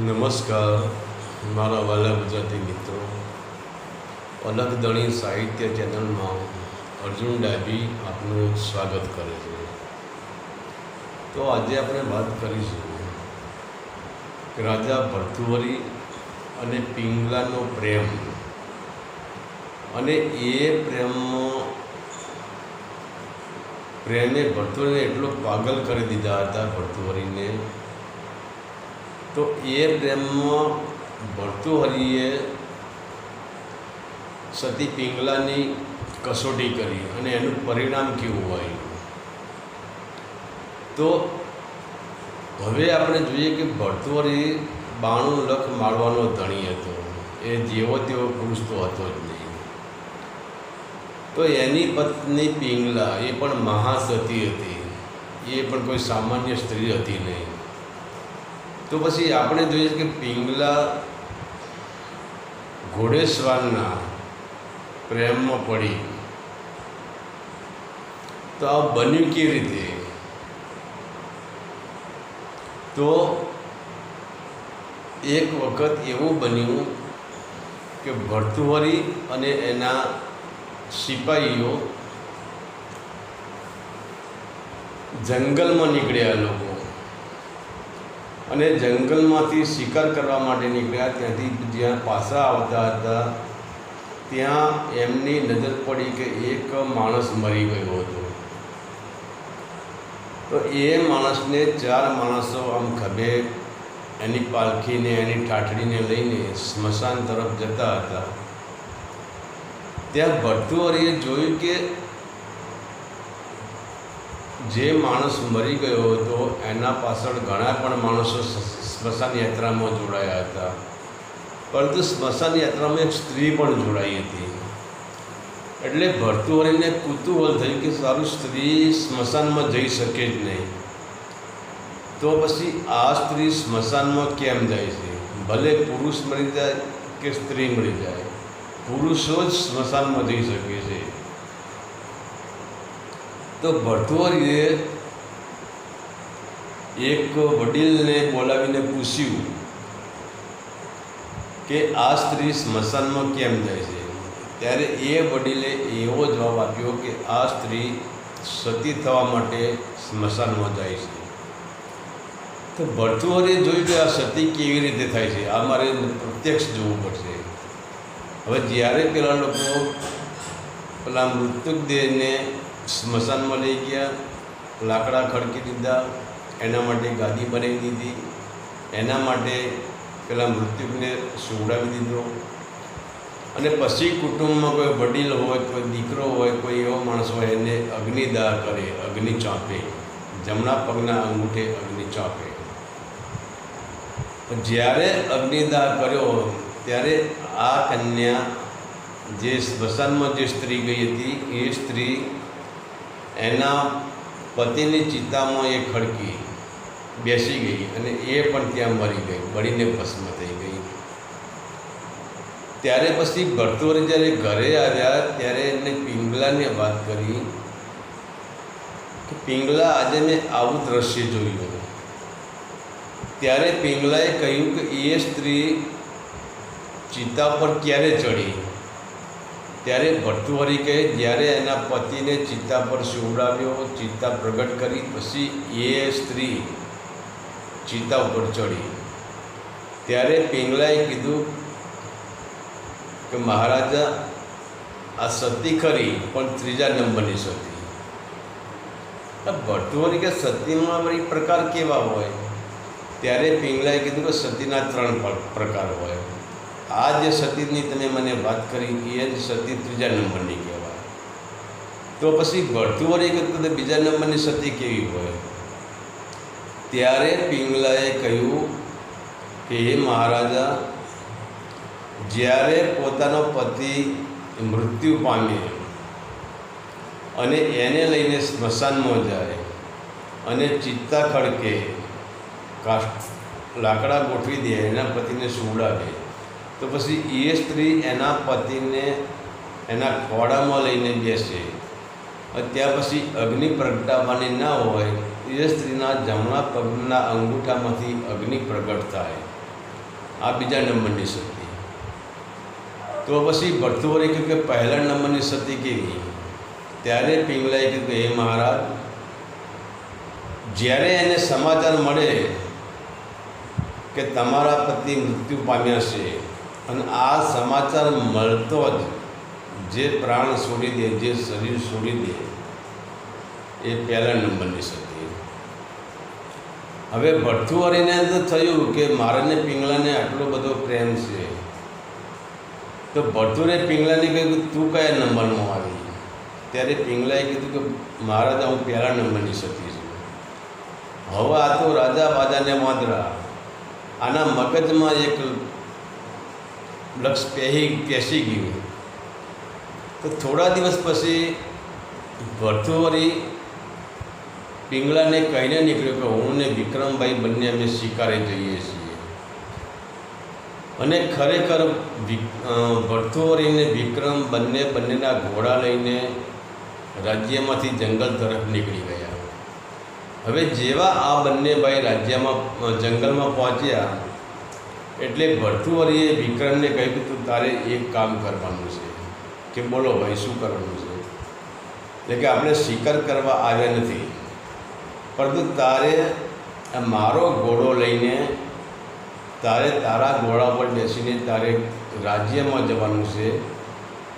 નમસ્કાર, મારા વાલા ગુજરાતી મિત્રો. અલગ સાહિત્ય ચેનલમાં અર્જુન ડાભી આપનું સ્વાગત કરે છે. તો આજે આપણે વાત કરીશું રાજા ભર્તુવરી અને પિંગલાનો પ્રેમ. અને એ પ્રેમમાં પ્રેમે ભર્તુવરીને એટલો પાગલ કરી દીધા હતા ભર્તુહરીને. તો એ પ્રેમમાં ભર્તુહરીએ સતી પિંગલાની કસોટી કરી અને એનું પરિણામ કેવું આવ્યું તો હવે આપણે જોઈએ કે ભર્તુહરી બાણું લખ મારવાનો ધણી હતો. એ જેવો તેવો પુરુષ તો હતો જ નહીં. તો એની પત્ની પિંગલા એ પણ મહાસતી હતી. એ પણ કોઈ સામાન્ય સ્ત્રી હતી નહીં. તો પછી આપણે જોઈએ કે પિંગલા ઘોડેશ્વરના પ્રેમમાં પડી. તો આ બન્યું કેવી રીતે? તો એક વખત એવું બન્યું કે ભર્તુહરી અને એના સિપાહીઓ જંગલમાં નીકળ્યા લોકો. અને જંગલમાંથી શિકાર કરવા માટે નીકળ્યા. ત્યાંથી જ્યાં પાછા આવતા હતા, ત્યાં એમની નજર પડી કે એક માણસ મરી ગયો હતો. તો એ માણસને ચાર માણસો આમ ખભે એની પાલખીને, એની ઠાઠડીને લઈને સ્મશાન તરફ જતા હતા. ત્યાં ભટ્ટુહરીએ જોયું કે જે માણસ મરી ગયો હતો, એના પાછળ ઘણા પણ માણસો સ્મશાન યાત્રામાં જોડાયા હતા. પરંતુ સ્મશાન યાત્રામાં એક સ્ત્રી પણ જોડાઈ હતી. એટલે ભર્તુહરીને કુતૂહલ થયું કે સારું સ્ત્રી સ્મશાનમાં જઈ શકે જ નહીં. તો પછી આ સ્ત્રી સ્મશાનમાં કેમ જાય છે? ભલે પુરુષ મળી જાય કે સ્ત્રી મળી જાય. પુરુષો જ સ્મશાનમાં જઈ શકે છે. તો ભર્તુહરીએ એક વડીલને બોલાવીને પૂછ્યું કે આ સ્ત્રી સ્મશાનમાં કેમ જાય છે? ત્યારે એ વડીલે એવો જવાબ આપ્યો કે આ સ્ત્રી સતી થવા માટે સ્મશાનમાં જાય છે. તો ભર્તુહરીએ જોયું કે આ સતી કેવી રીતે થાય છે? આ મારે પ્રત્યક્ષ જોવું પડશે. હવે જ્યારે પેલા લોકો પેલા મૃતક દેહને સ્મશાનમાં લઈ ગયા, લાકડા ખડકી દીધા, એના માટે ગાદી બનાવી દીધી. એના માટે પેલા મૃત્યુને સુવડાવી દીધો. અને પછી કુટુંબમાં કોઈ વડીલ હોય, કોઈ દીકરો હોય, કોઈ એવો માણસ હોય, એને અગ્નિદાહ કરે, અગ્નિ ચાંપે. જમણા પગના અંગૂઠે અગ્નિ ચાંપે. જ્યારે અગ્નિદાહ કર્યો, ત્યારે આ કન્યા જે સ્મશાનમાં જે સ્ત્રી ગઈ હતી, એ સ્ત્રી એના પતિની ચિતામાં એ ખડકી બેસી ગઈ અને એ પણ ત્યાં મરી ગઈ, બળીને ભસ્મ થઈ ગઈ. ત્યારે પછી ભરતુર જ્યારે ઘરે આવ્યા, ત્યારે એને પિંગલાને વાત કરી કે, પિંગલા, આજે મેં આવું દ્રશ્ય જોયું ત્યારે પિંગલાએ કહ્યું કે એ સ્ત્રી ચિતા પર ક્યારે ચડી ત્યારે ભટ્ટુહરી કહે, જ્યારે એના પતિને ચિત્તા પર સુવડાવ્યો, ચિત્તા પ્રગટ કરી, પછી એ સ્ત્રી ચિત્તા ઉપર ચડી. ત્યારે પિંગલાએ કીધું કે, મહારાજા, આ સતી ખરી, પણ ત્રીજા નંબરની સતી. ભટ્ટુહરી કે સતીમાં વળી પ્રકાર કેવા હોય? ત્યારે પિંગલાએ કીધું કે, સતીના ત્રણ પ્રકાર હોય. આ જે સતીની તમે મને વાત કરી, એ જ સતી ત્રીજા નંબરની કહેવાય. તો પછી ભરતુવરી કરતું તો બીજા નંબરની સતી કેવી હોય? ત્યારે પિંગલાએ કહ્યું કે, હે મહારાજા, જ્યારે પોતાનો પતિ મૃત્યુ પામે અને એને લઈને સ્મશાનમાં જાય અને ચિત્તા ખડકે કાષ્ટ લાકડા ગોઠવી દે, એના પતિને સુવડાવે તો પછી એ સ્ત્રી એના પતિને એના ખોડામાં લઈને બેસે. ત્યાં પછી અગ્નિ પ્રગટાવવાની ના હોય, એ સ્ત્રીના જમણા પગના અંગૂઠામાંથી અગ્નિ પ્રગટ થાય. આ બીજા નંબરની સતી તો પછી ભરતુવરે કહ્યું કે પહેલા નંબરની સતી કેવી? ત્યારે પિંગલાએ કીધું કે, હે મહારાજ, જ્યારે એને સમાચાર મળે કે તમારા પતિ મૃત્યુ પામ્યા છે અને આ સમાચાર મળતો જ જે પ્રાણ છોડી દે, જે શરીર છોડી દે, એ પહેલા નંબરની સતી હવે ભઠ્ઠુવારીને તો થયું કે મારાને પિંગલાને આટલો બધો પ્રેમ છે, તો ભઠ્ઠુરે પિંગલાને કહ્યું તું કયા નંબરમાં આવી? ત્યારે પિંગલાએ કીધું કે મહારાજ હું પહેલા નંબરની સતી છું. હવે આ તો રાજા બાજાને વાંદરા. આના મગજમાં એક લક્ષ પહેરી પેસી ગયું તો થોડા દિવસ પછી ભરતુવરી પિંગલાને કહીને નીકળ્યો કે હું ને વિક્રમભાઈ બંને અમે શિકારે જઈએ છીએ. અને ખરેખર વિક- અ, ભરતુવરી અને વિક્રમ બંને બંનેના ઘોડા લઈને રાજ્યમાંથી જંગલ તરફ નીકળી ગયા. હવે જેવા આ બંને ભાઈ રાજ્યમાં જંગલમાં પહોંચ્યા એટલે ભરતુવરીએ વિક્રમને કહ્યું કે તું તારે એક કામ કરવાનું છે. કે બોલો ભાઈ, શું કરવાનું છે? એટલે કે આપણે શિકાર કરવા આવ્યા નથી. પરંતુ તારે મારો ઘોડો લઈને તારે તારા ઘોડા પર બેસીને તારે રાજ્યમાં જવાનું છે.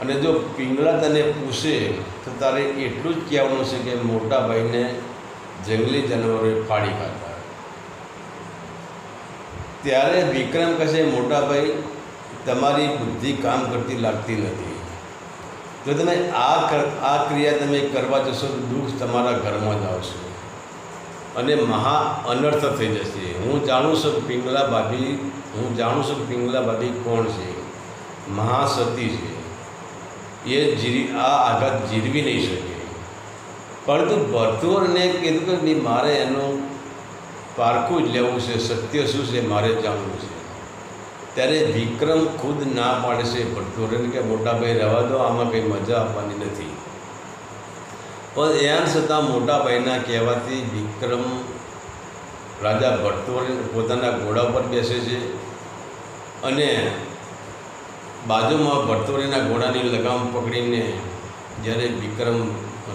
અને જો પિંગળા તને પૂછે, તો તારે એટલું જ કહેવાનું છે કે મોટા ભાઈને જંગલી જાનવરોએ ફાડી ખાધા ત્યારે વિક્રમ કહેશે મોટા ભાઈ, તમારી બુદ્ધિ કામ કરતી લાગતી નથી. જો તમે આ આ ક્રિયા તમે કરવા જશો, તો દુઃખ તમારા ઘરમાં જ આવશે. અને મહા અનર્થ થઈ જશે. હું જાણું છું કે પિંગલા ભાભી, હું જાણું છું કે પિંગલા ભાભી કોણ છે. મહાસતી છે. એ જીરી, આ આઘાત જીરવી નહીં શકે. પરંતુ ભરતુરને કીધું કે મારે એનું પારખું જ લેવું છે, સત્ય શું છે, મારે જાણવું છે. ત્યારે વિક્રમ ખુદ ના પાડે છે ભરતુરને કે મોટાભાઈ રહેવા દો, આમાં કંઈ મજા આપવાની નથી. પણ એમ છતાં મોટાભાઈના કહેવાથી વિક્રમ રાજા ભટ્ટોરે પોતાના ઘોડા પર બેસે છે અને બાજુમાં ભટ્ટોરેના ઘોડાની લગામ પકડીને જ્યારે વિક્રમ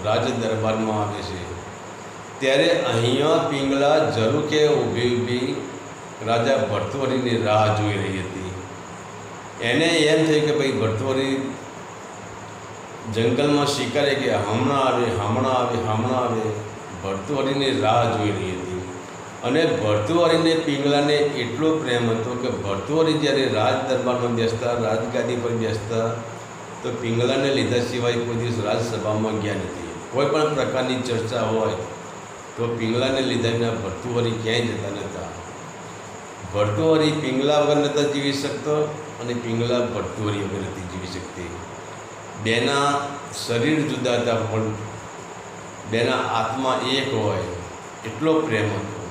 રાજ દરબારમાં આવે છે ત્યારે અહીંયા પિંગલા જરૂકે ઊભી ઊભી રાજા ભરતુરીની રાહ જોઈ રહી હતી. એને એમ થયું કે ભાઈ ભરતુરી જંગલમાં શિકારે કે હમણાં આવે હમણાં આવે હમણાં આવે ભરતુહરીની રાહ જોઈ રહી હતી. અને ભરતુવારીને પિંગલાને એટલો પ્રેમ હતો કે ભરતુવારી જ્યારે રાજ દરબારમાં બેસતા રાજગાદી પર બેસતા તો પિંગલાને લીધા સિવાય કોઈ દિવસ રાજસભામાં ગયા નથી. કોઈ પણ પ્રકારની ચર્ચા હોય તો પિંગલાને લીધા વિના ભરતુવરી ક્યાંય જતા નહોતા. ભરતુવરી પિંગલા વગર નહોતા જીવી શકતો અને પિંગલા ભરતુવરી વગર નથી જીવી શકતી. બેના શરીર જુદા હતા પણ બેના આત્મા એક હોય એટલો પ્રેમ હતો.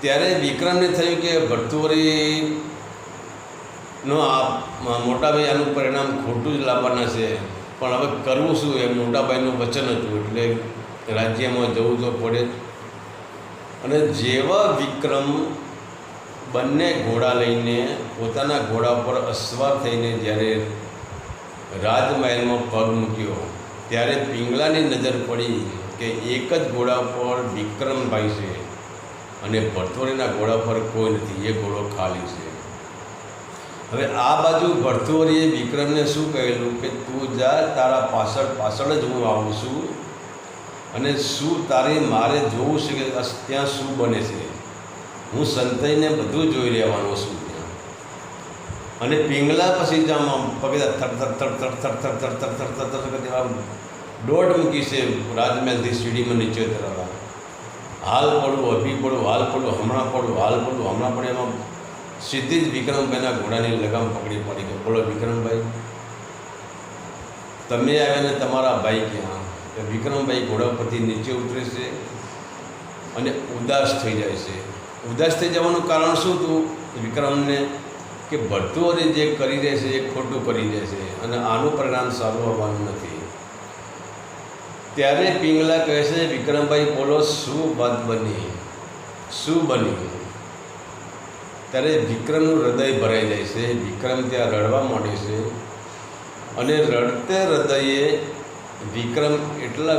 ત્યારે વિક્રમને થયું કે ભરતુવરીનો આ મોટાભાઈ આનું પરિણામ ખોટું જ લાવવાના છે. પણ હવે કરવું શું? એ મોટાભાઈનું વચન હતું એટલે રાજ્યમાં જવું તો પડે જ. અને જેવા વિક્રમ બંને ઘોડા લઈને પોતાના ઘોડા પર અસવાર થઈને જ્યારે રાજમહેલમાં પગ મૂક્યો, ત્યારે પિંગલાની નજર પડી કે એક જ ઘોડા પર વિક્રમભાઈ છે અને ભરથોરીના ઘોડા પર કોઈ નથી, એ ઘોડો ખાલી છે. હવે આ બાજુ ભરથોરીએ વિક્રમને શું કહેલું કે, તું જા, તારા પાછળ પાછળ જ હું આવું છું. અને શું તારે મારે જોવું છે કે ત્યાં શું બને છે હું સંતાઈને બધું જોઈ રહેવાનો છું ત્યાં અને પિંગલા પછી જામ આમ પગે થર થર થર થર થર થર થર થર થર થર થર કરતી દોડ મૂકી છે રાજમહેલથી સીડીમાં નીચે તરવા હાલ પડવું અભી પડવું હાલ પડવું હમણાં પડવું હાલ પડવું હમણાં પડે એમાં સીધી જ વિક્રમભાઈના ઘોડાની લગામ પકડી પડી કે બોલો વિક્રમભાઈ તમે આવ્યા ને તમારા ભાઈ ક્યાં વિક્રમભાઈ ઘોડા પરથી નીચે ઉતરે છે અને ઉદાસ થઈ જાય છે. ઉદાસ થઈ જવાનું કારણ શું હતું? વિક્રમને કે ભરતુઓને જે કરી રહે છે, એ ખોટું કરી રહે છે અને આનું પરિણામ સારું આવવાનું નથી. ત્યારે પિંગલા કહે છે, વિક્રમભાઈ બોલો, શું વાત બની? શું બન્યું ત્યારે વિક્રમનું હૃદય ભરાઈ જાય છે. વિક્રમ ત્યાં રડવા માંડે છે અને રડતે હૃદયે વિક્રમ એટલા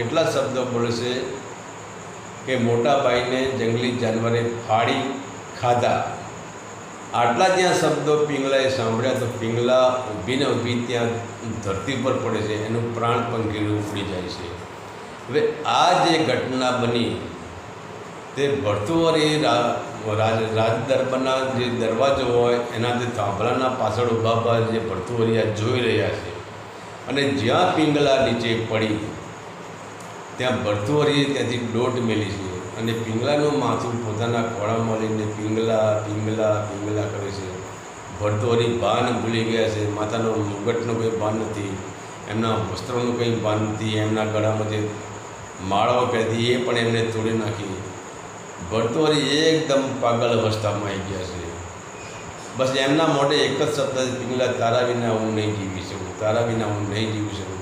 એટલા શબ્દો બોલે છે કે મોટા ભાઈને જંગલી જાનવરે ફાડી ખાધા. આટલા જ્યાં શબ્દો પિંગલાએ સાંભળ્યા તો પિંગલા ઊભીને ઊભી ત્યાં ધરતી પર પડે છે, એનું પ્રાણ પંખીનું ઉપડી જાય છે. હવે આ જે ઘટના બની, તે ભરતુવરી રાજ, રાજદરબારના જે દરવાજો હોય, એનાથી થાંભલાના પાછળ ઊભા જે ભરતુવરિયા જોઈ રહ્યા છે અને જ્યાં પિંગલા નીચે પડી, ત્યાં ભરતુવરીએ ત્યાંથી દોટ મેલી છે. અને પિંગલાનું માથું પોતાના ખોળામાં લઈને પિંગલા પિંગલા પિંગલા કરે છે. ભરતુહરી ભાન ભૂલી ગયા છે. માતાનો મુગટનું કંઈ ભાન નથી. એમના વસ્ત્રોનું કંઈ ભાન નથી. એમના ગળામાં જે માળાઓ પહેરતી એ પણ એમને તોડી નાખી. ભરતુવરી એકદમ પાગલ અવસ્થામાં આવી ગયા છે. બસ એમના મોઢે એક જ શબ્દ પિંગલા, તારા વિના હું નહીં જીવી શકું, તારા વિના હું નહીં જીવી શકું.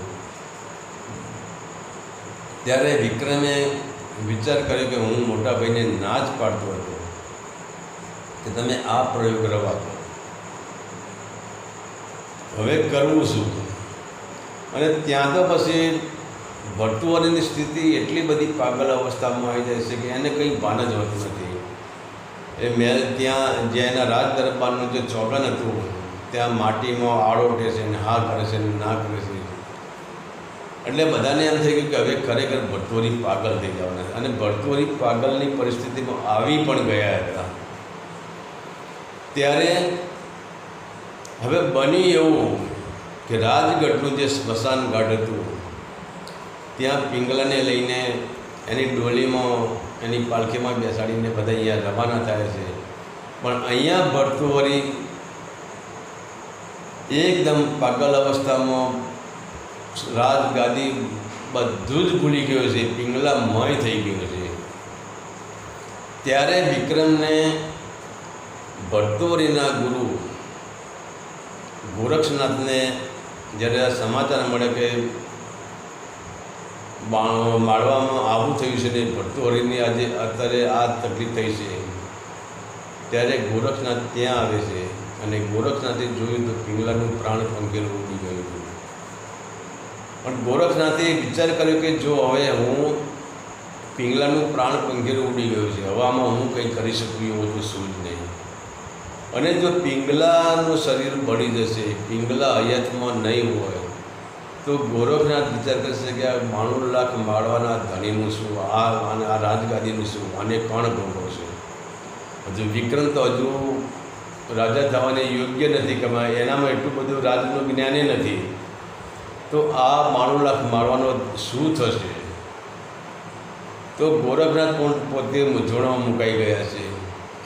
ત્યારે વિક્રમે વિચાર કર્યો કે હું મોટા ભાઈને ના જ પાડતો હતો, કે તમે આ પ્રયોગ રવા દો. હવે કરવું શું? અને ત્યાં તો પછી ભરતુવારીની સ્થિતિ એટલી બધી પાગલ અવસ્થામાં આવી જાય છે કે એને કંઈ ભાન જ હોતું નથી. એ મેં ત્યાં જે એના રાજ દરબારનું જે ચોગન હતું, ત્યાં માટીમાં આળોટે છે ને હા કરે છે ને ના કરે છે. એટલે બધાને એમ થઈ ગયું કે હવે ખરેખર ભરતુરી પાગલ થઈ જવાના અને ભરતુરી પાગલની પરિસ્થિતિમાં આવી પણ ગયા હતા. ત્યારે હવે બની એવું કે રાજગઢનું જે સ્મશાન ઘાટ હતું, ત્યાં પિંગલાને લઈને એની ડોલીમાં એની પાલખીમાં બેસાડીને બધા અહીંયા રવાના થાય છે. પણ અહીંયા ભરતુવરી એકદમ પાગલ અવસ્થામાં રાજગાદી બધું જ ભૂલી ગયો છે. પિંગલા મય થઈ ગયો છે. ત્યારે વિક્રમને ભરતુવરીના ગુરુ ગોરક્ષનાથને જ્યારે સમાચાર મળે કે માળવામાં આવું થયું છે ને ભટ્ટોરીની આજે અત્યારે આ તકલીફ થઈ છે. ત્યારે ગોરખનાથ ત્યાં આવે છે અને ગોરખનાથે જોયું તો પિંગલાનું પ્રાણ પંખેલું ઉડી ગયું હતું. પણ ગોરખનાથે વિચાર કર્યો કે જો હવે હું પિંગલાનું પ્રાણ પંખેલું ઉડી ગયું છે, હવે આમાં હું કંઈ કરી શકું એવું તો શું જ નહીં. અને જો પિંગલાનું શરીર બળી જશે, પિંગલા હયાતમાં નહીં હોય તો ગોરખનાથ વિચાર કરશે કે આ બાણું લાખ માળવાના ધણીનું શું, આ આ રાજગાદીનું શું, આને કોણ છે હજુ વિક્રમ તો હજુ રાજા થવાને યોગ્ય નથી કમાય, એનામાં એટલું બધું રાજનું જ્ઞાને નથી. તો આ બાણું લાખ માળવાનો શું થશે? તો ગોરખનાથ પણ પોતે મૂંઝવણમાં મુકાઈ ગયા છે.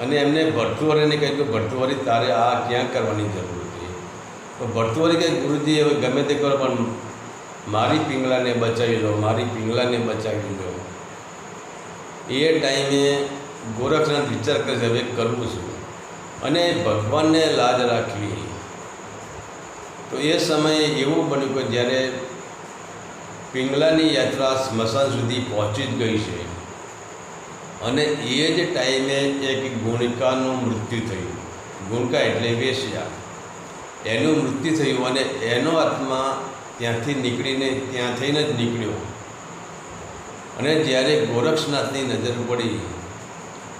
અને એમને ભરતુવરીને કહ્યું કે ભરતુવરી તારે આ ક્યાં કરવાની જરૂર છે તો ભરતુવરી કે ગુરુજી, હવે ગમે તે કરો, પણ મારી પિંગલાને બચાવી લો, મારી પિંગલાને બચાવી લો. એ ટાઈમે ગોરખનાથ વિચાર કરે છે, હવે કરવું છું. અને ભગવાનને લાજ રાખવી. તો એ સમયે એવું બન્યું કે જ્યારે પિંગલાની યાત્રા સ્મશાન સુધી પહોંચી જ ગઈ છે, અને એ જ ટાઈમે એક ગુણિકાનું મૃત્યુ થયું. ગુણકા એટલે વેશ્યા. એનું મૃત્યુ થયું અને એનો આત્મા ત્યાંથી નીકળીને, ત્યાં થઈને જ નીકળ્યો. અને જ્યારે ગોરક્ષનાથની નજર પડી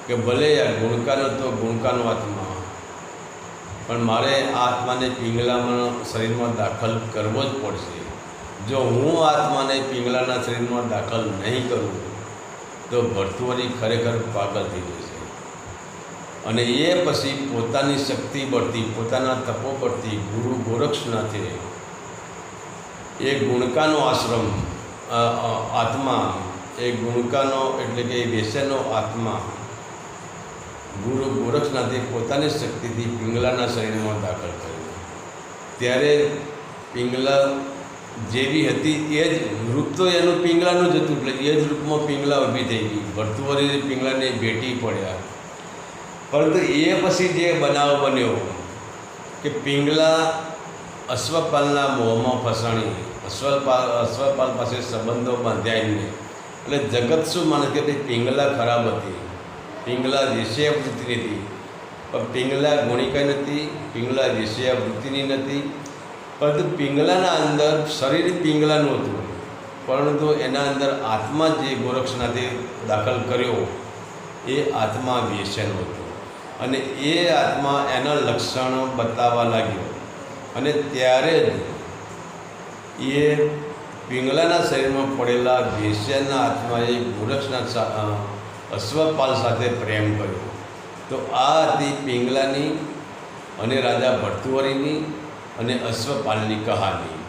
કે ભલે આ ગુણકાનો તો ગુણકાનો આત્મા, પણ મારે આત્માને પિંગલામાં શરીરમાં દાખલ કરવો જ પડશે. જો હું આત્માને પિંગલાના શરીરમાં દાખલ નહીં કરું, તો ભરતુઆરી ખરેખર પાગલ થઈ જશે. અને એ પછી પોતાની શક્તિ બળતી પોતાના તપો બળતી ગુરુ ગોરક્ષનાથે એ ગુણકાનો આશ્રમ આત્મા, એ ગુણકાનો એટલે કે એ વેશ્યાનો આત્મા, ગુરુ ગોરક્ષનાથે પોતાની શક્તિથી પિંગલાના શરીરમાં દાખલ કર્યો. ત્યારે પિંગલા જેવી હતી એ જ રૂપ તો એનું પિંગલાનું જ હતું, એટલે એ જ રૂપમાં પિંગલા ઊભી થઈ ગઈ. ભરતુવરી પિંગલાને ભેટી પડ્યા. પરંતુ એ પછી જે બનાવ બન્યો કે પિંગલા અશ્વપાલના મોહમાં ફસાણી. અશ્વપાલ અશ્વપાલ પાસે સંબંધો બાંધ્યા એમને એટલે જગત શું માને કે પિંગલા ખરાબ હતી. પિંગલા દેશીય વૃત્તિ હતી પણ પિંગલા ગુણિકા નથી, પિંગલા વિષય વૃત્તિની નથી. પરંતુ પિંગલાના અંદર શરીર પિંગલાનું હતું. પરંતુ એના અંદર આત્મા જે ગોરક્ષનાથે દાખલ કર્યો, એ આત્મા વ્યસન હતો. અને એ આત્મા એના લક્ષણો બતાવવા લાગ્યો. અને ત્યારે જ એ પિંગલાના શરીરમાં પડેલા વેશ્યાના હાથમાં ગોરક્ષનાથ ગોરક્ષના અશ્વપાલ સાથે પ્રેમ કર્યો. તો આ હતી પિંગલાની અને રાજા ભરતુહરીની અને અશ્વપાલની કહાની.